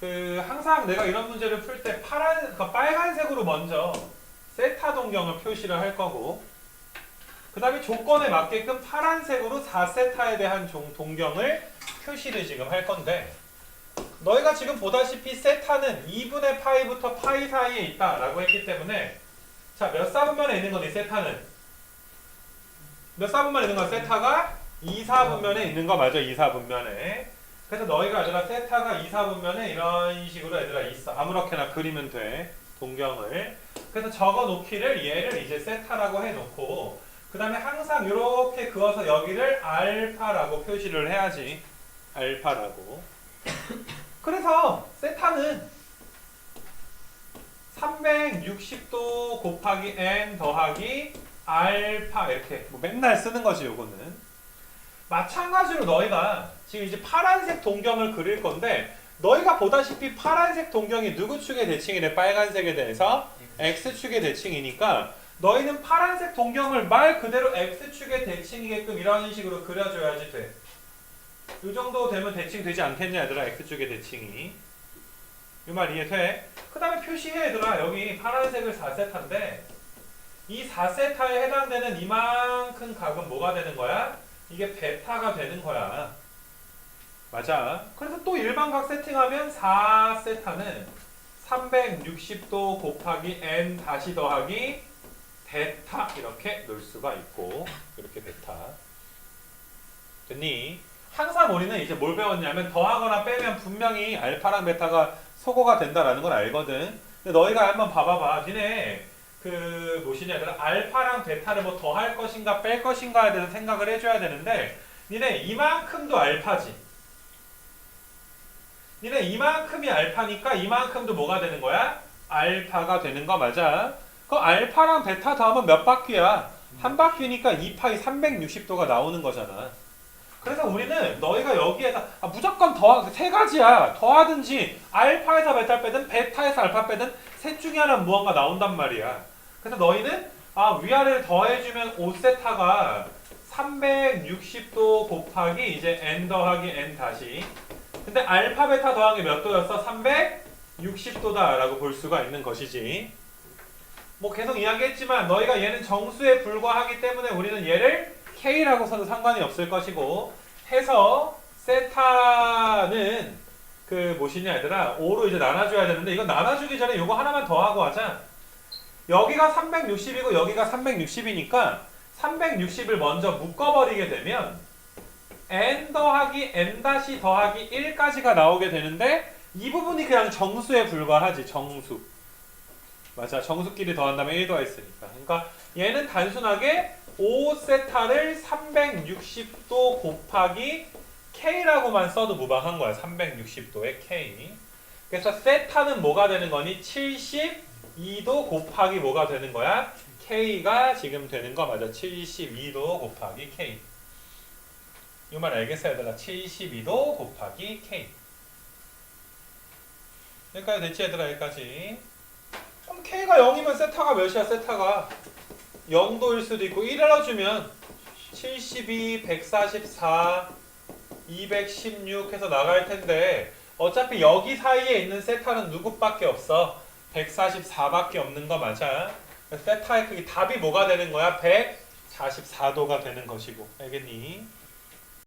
그 항상 내가 이런 문제를 풀 때 파란 그러니까 빨간색으로 먼저 세타 동경을 표시를 할 거고 그 다음에 조건에 맞게끔 파란색으로 4세타에 대한 종- 동경을 표시를 지금 할 건데 너희가 지금 보다시피 세타는 2분의 파이부터 파이 사이에 있다 라고 했기 때문에 자 몇 사분면에 있는 거니 세타는? 몇 사분면에 있는 거야? 세타가 2, 4분면에 있는 거 맞아? 2, 4분면에 그래서 너희가 얘들아. 세타가 2, 4분면에 이런 식으로 얘들아 있어. 아무렇게나 그리면 돼. 동경을. 그래서 적어 놓기를 얘를 이제 세타라고 해 놓고 그 다음에 항상 이렇게 그어서 여기를 알파라고 표시를 해야지. 알파라고. 그래서 세타는 360도 곱하기 n 더하기 알파 이렇게 뭐 맨날 쓰는 거지 요거는 마찬가지로 너희가 지금 이제 파란색 동경을 그릴 건데 너희가 보다시피 파란색 동경이 누구 축의 대칭이래 빨간색에 대해서 x축의 대칭이니까 너희는 파란색 동경을 말 그대로 x축의 대칭이게끔 이런 식으로 그려줘야지 돼. 이 정도 되면 대칭 되지 않겠냐 얘들아 x축의 대칭이 이 말 이해돼? 그 다음에 표시해 얘들아 여기 파란색을 4세타인데 이 4세타에 해당되는 이만큼 각은 뭐가 되는 거야? 이게 베타가 되는 거야 맞아 그래서 또 일반각 세팅하면 4세타는 360도 곱하기 n 다시 더하기 베타 이렇게 놓을 수가 있고 이렇게 베타 됐니? 항상 우리는 이제 뭘 배웠냐면 더하거나 빼면 분명히 알파랑 베타가 소거가 된다라는 걸 알거든. 근데 너희가 한번 봐봐봐. 니네 그 얘들아 알파랑 베타를 뭐 더할 것인가 뺄 것인가에 대해서 생각을 해줘야 되는데 니네 이만큼도 알파지. 니네 이만큼이 알파니까 이만큼도 뭐가 되는 거야? 알파가 되는 거 맞아. 그 알파랑 베타 더하면 몇 바퀴야? 한 바퀴니까 2파이 360도가 나오는 거잖아. 그래서 우리는 너희가 여기에서 아, 무조건 더 세 가지야. 더하든지 알파에서 베타 빼든 베타에서 알파 빼든 셋 중에 하나 는 무언가 나온단 말이야. 그래서 너희는 아 위아래를 더해주면 5세타가 360도 곱하기 이제 n 더하기 n 다시. 근데 알파 베타 더한 게 몇 도였어? 360도다 라고 볼 수가 있는 것이지. 뭐 계속 이야기했지만 너희가 얘는 정수에 불과하기 때문에 우리는 얘를 K라고 써도 상관이 없을 것이고 해서 세타는 그 뭐시냐 얘들아 5로 이제 나눠줘야 되는데 이거 나눠주기 전에 이거 하나만 더 하고 하자 여기가 360이고 여기가 360이니까 360을 먼저 묶어버리게 되면 n 더하기 n 다시 더하기 1까지가 나오게 되는데 이 부분이 그냥 정수에 불과하지 정수 맞아 정수끼리 더한다면 1 더했으니까 그러니까 얘는 단순하게 5세타를 360도 곱하기 K라고만 써도 무방한 거야. 360도의 K. 그래서 세타는 뭐가 되는 거니? 72도 곱하기 뭐가 되는 거야? K가 지금 되는 거 맞아. 72도 곱하기 K. 이 말 알겠어요, 얘들아? 72도 곱하기 K. 여기까지 됐지, 얘들아? 여기까지. 그럼 K가 0이면 세타가 몇이야, 세타가? 0도일 수도 있고 1을 주면 72, 144, 216 해서 나갈 텐데 어차피 여기 사이에 있는 세타는 누구밖에 없어? 144밖에 없는 거 맞아? 세타의 크기 답이 뭐가 되는 거야? 144도가 되는 것이고 알겠니?